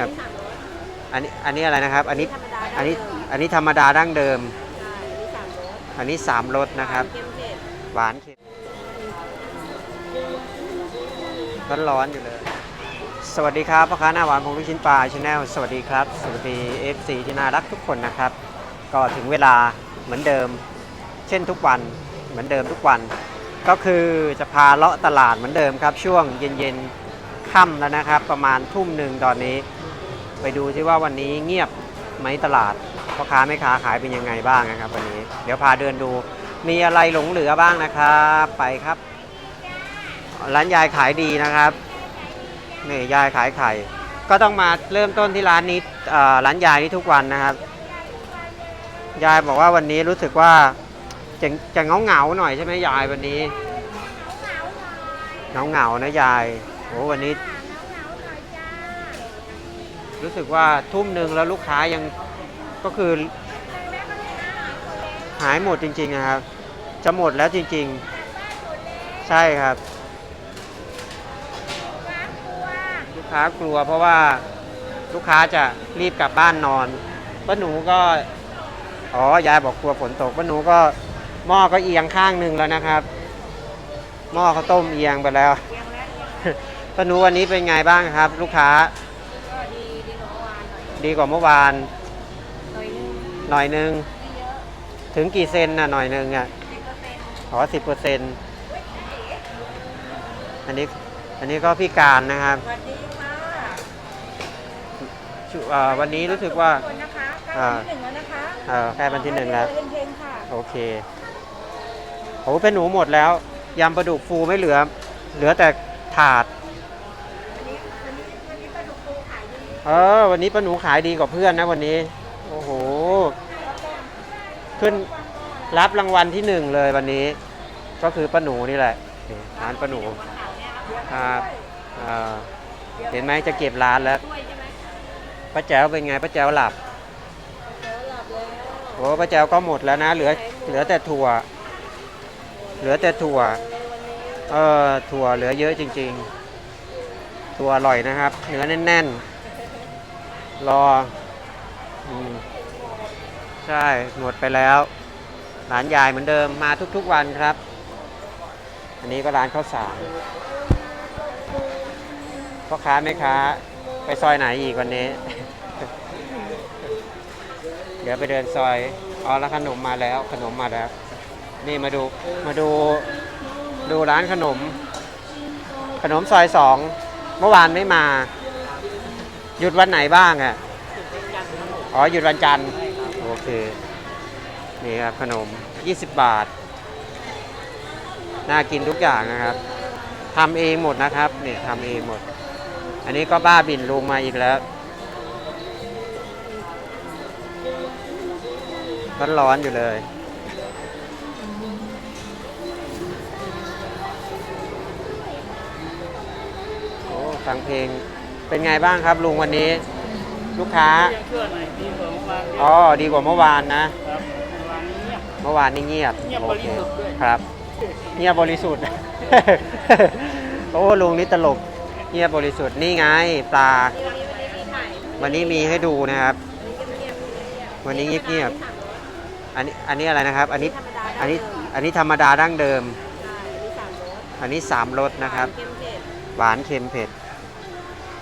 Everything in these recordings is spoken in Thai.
ครับสามรสอันนี้อันนี้อะไรนะครับ อันนี้ธรรมดาอันนี้ดั้งเดิมอันนี้ธรรมดาดั้งเดิมใช่อันนี้สามรสอันนี้3รสนะครับเค็มเผ็ดหวานเค็มร้อนๆอยู่เลย สวัสดีครับพ่อค้าหน้าหวานพงลูกชิ้นปลาชาแนลสวัสดีครับ สวัสดี FC ที่น่ารักทุกคนนะครับ ก็ถึงเวลาเหมือนเดิม เช่นทุกวันเหมือนเดิมทุกวัน ก็คือจะพาเลาะตลาดเหมือนเดิมครับ ช่วงเย็นๆค่ำแล้วนะครับ ประมาณทุ่มหนึ่งตอนนี้ ไปดูซิว่าวันนี้เงียบไหมตลาดพ่อค้าแม่ค้าขายเป็นยังไงบ้างนะครับวันนี้เดี๋ยวพาเดินดูมีอะไรหลงเหลือบ้างนะครับไปครับ ร้านยายขายดีนะครับนี่ยายขายไข่ก็ต้องมาเริ่มต้นที่ร้านนี้เอ่อร้านยายนี่ทุกวันนะครับ ยายบอกว่าวันนี้รู้สึกว่าจะจะเงาเงาๆหน่อยใช่ไหมยายวันนี้เงาเงาๆนะยายโอ้วันนี้ รู้สึกว่าทุ่มหนึ่งแล้วลูกค้ายังก็คือ หายหมดจริง ๆ นะครับ จะหมดแล้วจริง ๆ ใช่ครับ ลูกค้ากลัวเพราะว่าลูกค้าจะรีบกลับบ้านนอนป้าหนูก็ อ๋อยายบอกกลัวฝนตกป้าหนูก็หม้อก็เอียงข้างหนึ่งแล้วนะครับหม้อเขาต้มเอียงไปแล้วป้าหนูวันนี้เป็นไงบ้างครับ ลูกค้า ดีกว่าเมื่อวานหน่อยดีกว่าเมื่อวาน หน่อยนึงหน่อยหนึงไม่เยอะถึงกี่เซนน่ะหน่อยหนึงอะสิบเปอร์เซ็นต์ขอสิบเปอร์เซ็นต์อันนี้อันนี้ก็พี่การนะครับสวัสดีค่ะชุเอ่อวันนี้รู้สึกว่าทุกคนนะคะใกล้วันที่หนึ่งแล้วนะคะเอ่อใกล้วันที่หนึ่งแล้วเฮงๆค่ะโอเคโอ้เป็นหนูหมดแล้วยำปลาดุกฟูไม่เหลือ เหลือแต่ถาด วันนี้วันนี้วันนี้ปลาดุกฟูขายดี เออ วันนี้ป้าหนูขายดีกว่าเพื่อนนะวันนี้ โอ้โห ขึ้นรับรางวัลที่หนึ่งเลยวันนี้ ก็คือป้าหนูนี่แหละร้านป้าหนูครับเห็นไหมจะเก็บร้านแล้วป้าแจ๋วเป็นไงป้าแจ๋วหลับโอ้ป้าแจ๋วก็หมดแล้วนะ เหลือ เหลือแต่ถั่ว เหลือแต่ถั่วเลยวันนี้เออถั่วเหลือเยอะจริง ๆ ถั่วอร่อยนะครับ เนื้อแน่น ๆ รออใช่ หมดไปแล้ว ร้านยายเหมือนเดิมมาทุกๆวันครับ อันนี้ก็ร้านข้าวสารพ่อค้าแม่ค้า ไปซอยไหนอีกวันนี้ เดี๋ยวไปเดินซอยอ๋อแล้วขนมมาแล้วขนมมาแล้ว นี่มาดูมาดูดูร้านขนม ขนมซอยสองเมื่อวานไม่มา หยุดวันไหนบ้างอะอ๋อหยุดวันจันทร์โอเค นี่ครับขนม 20 บาท น่ากินทุกอย่างนะครับทำเองหมดนะครับเนี่ยทำเองหมด อันนี้ก็บ้าบินลุงมาอีกแล้วร้อนๆอยู่เลยโอ้ฟังเพลง เป็นไงบ้างครับลุงวันนี้ ลูกค้ายังเชื่อหน่อยดีกว่าเมื่อวานเยอะอ๋อดีกว่าเมื่อวานนะ ครับเมื่อวานนี้เงียบ เมื่อวานนี่เงียบเงียบโอบริเคสุทธิ์ด้วยครับ เงียบบริสุทธิ์ โอ้ลุงนี่ตลก เงียบบริสุทธิ์นี่ไงปลา วันนี้วันนี้มีไข่วันนี้มีให้ดูนะครับ วันนี้เงียบๆเงียบๆวันนี้เงียบสามรสอันนี้อันนี้อะไรนะครับ อันนี้ธรรมดาอันนี้ดั้งเดิมอันนี้ธรรมดาดั้งเดิมใช่อันนี้สามรสอันนี้สามรสนะครับเค็มเผ็ดหวานเค็มเผ็ด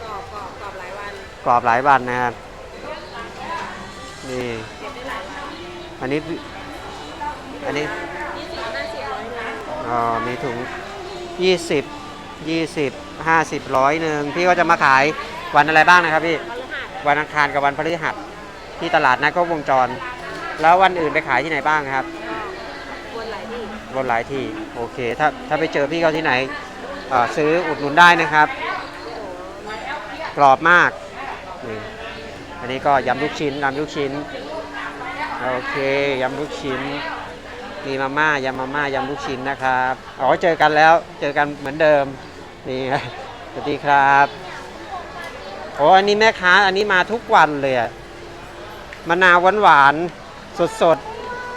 กรอบกรอบกรอบหลายวัน กรอบหลายวันนะครับ นี่ อันนี้ อันนี้ยี่สิบห้าสิบร้อยนะอ๋อมีถุง 20 20 50ร้อยหนึ่งพี่ก็จะมาขายวันอะไรบ้างนะครับพี่ วันอังคารกับวันพฤหัสที่ตลาดนัดก็วงจร แล้ววันอื่นไปขายที่ไหนบ้างครับวนหลายที่บนหลายที่ โอเค ถ้าถ้าไปเจอพี่เขาที่ไหนอ่อซื้ออุดหนุนได้นะครับ กรอบมาก นี่อันนี้ก็ยำลูกชิ้นยำลูกชิ้น โอเคยำลูกชิ้น มีมาม่ายำมาม่ายำลูกชิ้นนะครับ อ๋อเจอกันแล้ว เจอกันเหมือนเดิม นี่สวัสดีครับโอ้อันนี้แม่ค้า อันนี้มาทุกวันเลยอะมะนาวหวานหวานสดสด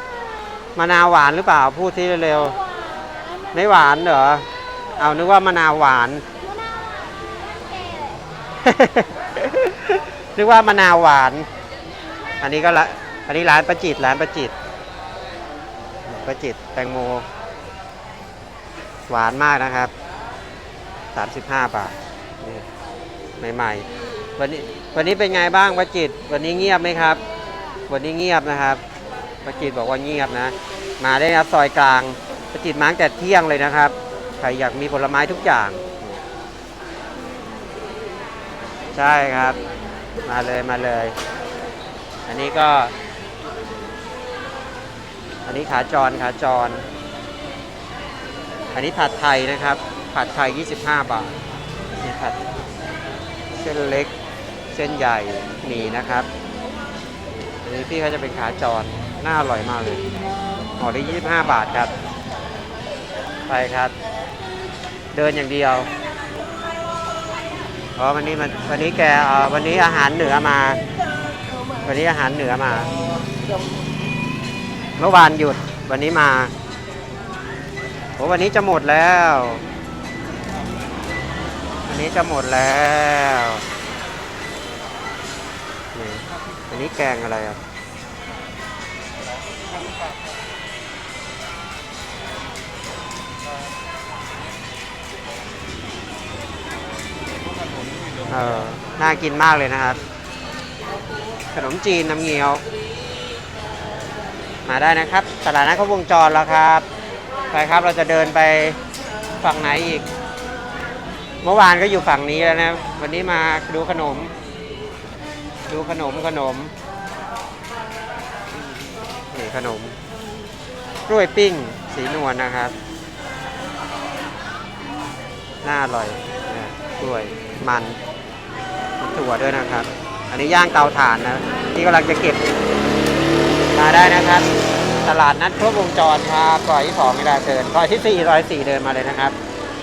ๆมะนาวหวานหรือเปล่า พูดที่เร็วๆไม่หวานเหรอ เอานึกว่ามะนาวหวาน เรียกว่ามะนาวหวาน อันนี้ก็ละอันนี้ร้านประจิตร้านประจิตประจิตแตงโม หวานมากนะครับ 35 บาทนี่ใหม่ๆวันนี้วันนี้เป็นไงบ้างประจิต วันนี้เงียบไหมครับ วันนี้เงียบนะครับประจิตบอกว่าเงียบนะ มาได้นะครับซอยกลางประจิตมาตั้งแต่เที่ยงเลยนะครับใครอยากมีผลไม้ทุกอย่าง ใช่ครับ มาเลยมาเลย อันนี้ก็ อันนี้ขาจรขาจร อันนี้ผัดไทยนะครับ ผัดไทย 25 บาทนี่ผัดเส้นเล็กเส้นใหญ่หมี่นะครับอันนี้พี่เขาจะเป็นขาจรน่าอร่อยมากเลยห่อได้25 บาทครับ ไปครับ เดินอย่างเดียว พราะวันนี้มันวันนี้แกเอ่อวันนี้อาหารเหนือมา วันนี้อาหารเหนือมา เมื่อวานหยุดวันนี้มาโอ้วันนี้จะหมดแล้ว วันนี้จะหมดแล้วนี่อันนี้แกงอะไรอะ เออน่ากินมากเลยนะครับ ขนมจีนน้ำเงี้ยว มาได้นะครับ ตลาดนัดครบวงจรแล้วครับ ไปครับเราจะเดินไปฝั่งไหนอีก เมื่อวานก็อยู่ฝั่งนี้แล้วนะ วันนี้มาดูขนม ดูขนมขนมนี่ขนมกล้วยปิ้ง สีนวลนะครับ น่าอร่อยนะกล้วยมัน ถั่วด้วยนะครับ อันนี้ย่างเตาถ่านนะที่กำลังจะเก็บมาได้นะครับ ตลาดนัดครบวงจรครับซอยที่สองเวลาเดินซอยที่สี่ซอยสี่เดินมาเลยนะครับ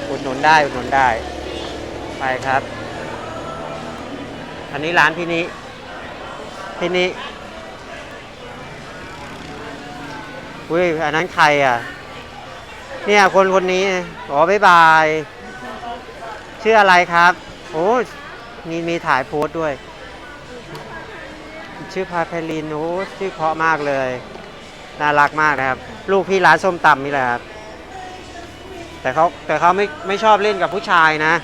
อุดหนุนได้อุดหนุนได้ไปครับ อันนี้ร้านพี่นิพี่นิอุ้ยอันนั้นใครอะ เนี่ยคนคนนี้อ๋อบ๊ายบาย ชื่ออะไรครับ โอ้ มีมีถ่ายโพสต์ด้วย ชื่อพาเพลินโอ้ชื่อเพราะมากเลย น่ารักมากนะครับ ลูกพี่ร้านส้มตำนี่แหละครับ แต่เขาแต่เขาไม่ไม่ชอบเล่นกับผู้ชายนะ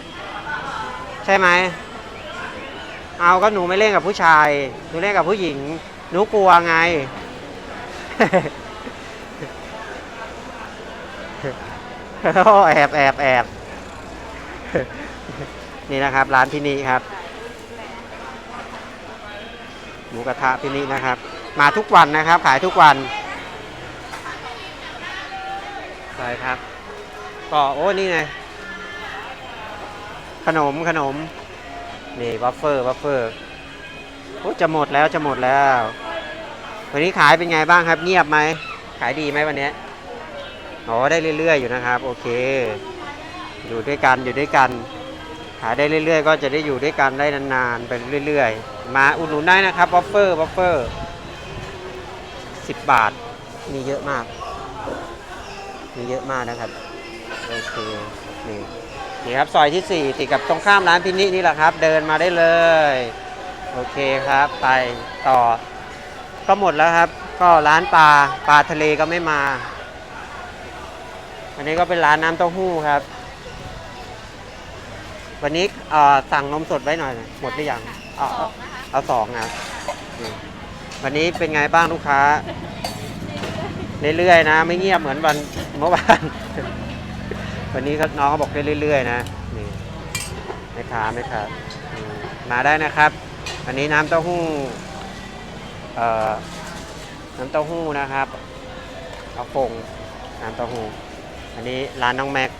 ใช่ไหม เอาก็หนูไม่เล่นกับผู้ชาย หนูเล่นกับผู้หญิง หนูกลัวไง แอบแอบแอบนี่นะครับ ร้านพี่นี่ครับ ห มูกระทะพี่นี่นะครับ มาทุกวันนะครับ ขายทุกวันใช่ครับ ก็โอ้นี่ไงขนมขนมนี่วัฟเฟอร์วัฟเฟอร์โอ้จะหมดแล้วจะหมดแล้ว วันนี้ขายเป็นไงบ้างครับ เงียบไหมขายดีไหมวันนี้อ๋อได้เรื่อย ๆ อยู่นะครับ โอเค อยู่ด้วยกันอยู่ด้วยกัน ขายได้เรื่อย ๆ ก็จะได้อยู่ด้วยกันได้นานๆไปเรื่อย ๆ มาอุดหนุนได้นะครับวัฟเฟอร์วัฟเฟอร์สิบบาท มีเยอะมาก มีเยอะมากนะครับ โอเคนี่นี่ครับ ซอยที่ 4 ติดกับตรงข้ามร้านพินินี่แหละครับ เดินมาได้เลย โอเคครับ ไปต่อ ก็หมดแล้วครับ ก็ร้านปลา ปลาทะเลก็ไม่มา อันนี้ก็เป็นร้านน้ำเต้าหู้ครับ วันนี้เอ่อสั่งนมสดไว้หน่อย หมดหรือยังเอาเอา เอาสองนะครับวันนี้เป็นไงบ้างลูกค้า เรื่อยๆนะ ไม่เงียบเหมือนวันเมื่อวาน วันนี้น้องเขาบอกได้เรื่อยๆนะนี่ไม่ค้าไม่ค้ามาได้นะครับอันนี้น้ำเต้าหู้เอ่อน้ำเต้าหู้นะครับเอาฟงน้ำเต้าหู้อันนี้ร้านน้องแม็ก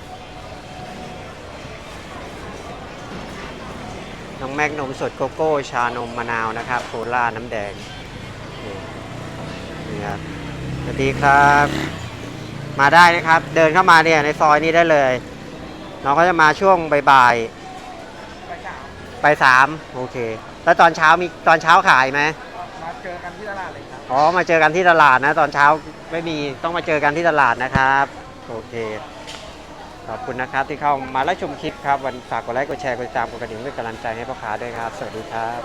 น้องแม็กนมสดโกโก้ ชานมมะนาวนะครับโคลาน้ำแดงนี่นี่ครับสวัสดีครับ มาได้นะครับ เดินเข้ามาเนี่ยในซอยนี้ได้เลยน้องก็จะมาช่วงบ่ายๆไปสามโอเค แล้วตอนเช้ามีตอนเช้าขายไหมมาเจอกันที่ตลาดเลยครับอ๋อมาเจอกันที่ตลาดนะ ตอนเช้าไม่มีต้องมาเจอกันที่ตลาดนะครับ โอเค ขอบคุณนะครับที่เข้ามาและชมคลิปครับ วันฝากกดไลค์กดแชร์กดติดตามกดกระดิ่งเพื่เป็นกำลังใจให้พ่อค้าด้วยครับ สวัสดีครับ